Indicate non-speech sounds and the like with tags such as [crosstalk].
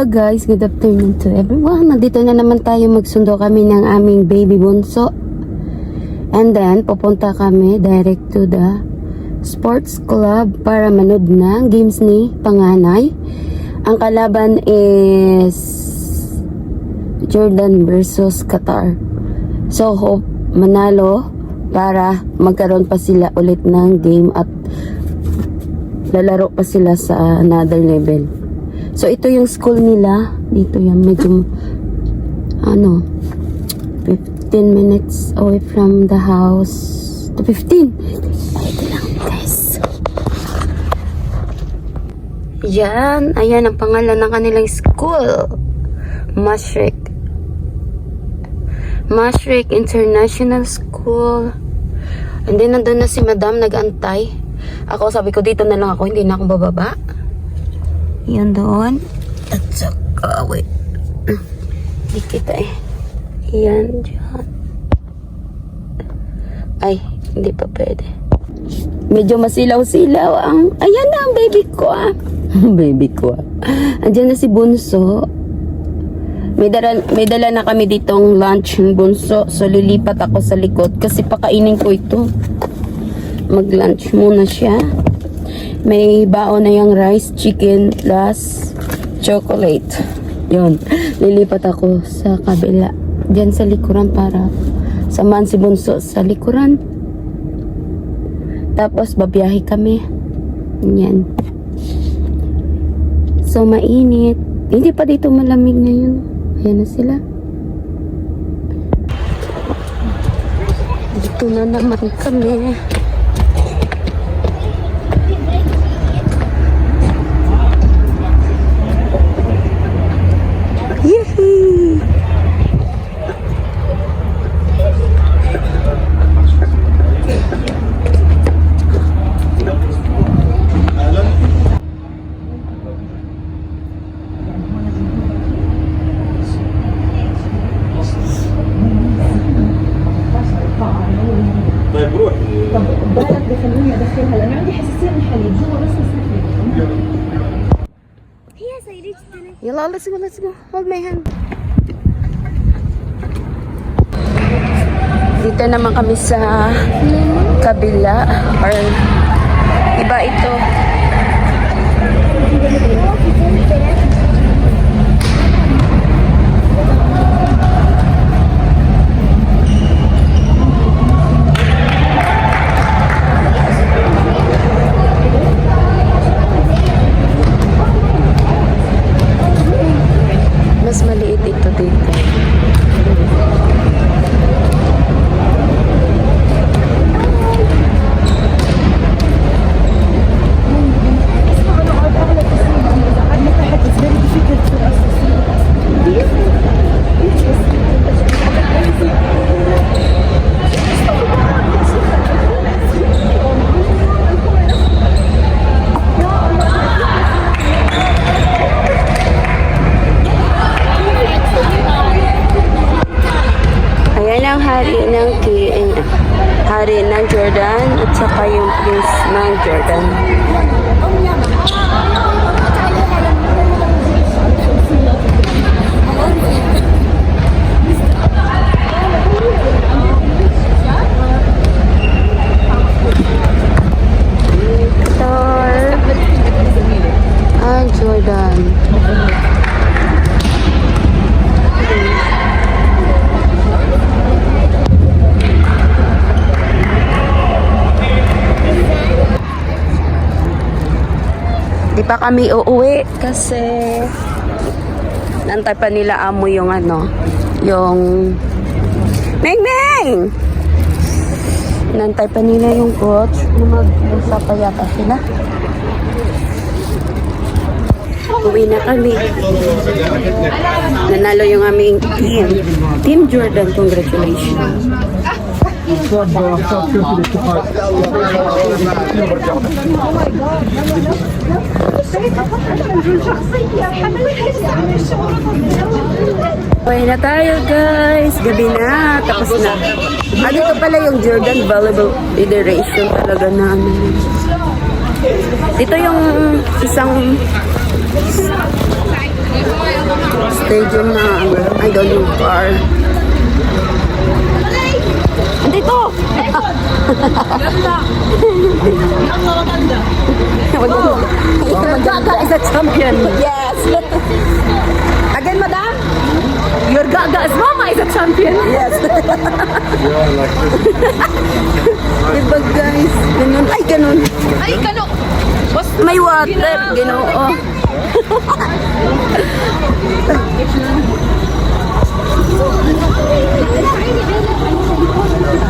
Hello guys, good afternoon to everyone. Nandito na naman tayo magsundo kami ng aming baby bunso. And then, pupunta kami direct to the sports club para manood ng games ni Panganay. Ang kalaban is Jordan versus Qatar. So, hope manalo para magkaroon pa sila ulit ng game at lalaro pa sila sa another level. So, ito yung school nila. Dito yan, medyo, ano, 15 minutes away from the house. To 15. Ay, ito lang, guys. Yan. Ayan ang pangalan ng kanilang school. Mashrik. Mashrik International School. And then, nandun na si madam nag-antay. Ako, sabi ko, dito na lang ako. Hindi na ako bababa. Yan doon. At saka, wait. Hindi kita eh. Yan, dyan. Ay, hindi pa pwede. Medyo masilaw-silaw ang... Ayan na ang baby ko ah. [laughs] baby ko ah. Andiyan na si Bunso. May dala, may dala na kami ditong lunch ng Bunso. So, lilipat ako sa likod kasi pakainin ko ito. Mag-lunch muna siya. May baon na yung rice, chicken, plus chocolate. Yun. Lilipat ako sa kabila. Diyan sa likuran para samahan si Bunso sa likuran. Tapos babiyahe kami. Yan. So mainit. Hindi pa dito malamig ngayon. Ayan na sila. Dito na naman kami. Yes, I reached it. Yalla, let's go, let's go. Hold my hand. Dito naman kami sa kabila or iba ito. Mas maliit ito dito. Hari ng Jordan at saka yung prince ng Jordan. Pa kami uuwi kasi nantay pa nila amo yung ano, yung Meng Meng! Nantay pa nila yung coach na mag-usap yata sila. Uwi na kami. Nanalo yung aming team. Team Jordan, congratulations. Uwi na tayo guys. Gabi na. Tapos na. Ah, dito pala yung Jordan Volleyball Federation talaga na. Dito yung isang Stadium na, ano, I don't know, car. Andito! Gaga is a champion. Yes! Again, madam? Your Gaga's mama is a champion. Yes. diba guys? Ganun. Ay, ganun. Ay. Bas, May water. Ginoo. [laughs] 做 [laughs] 我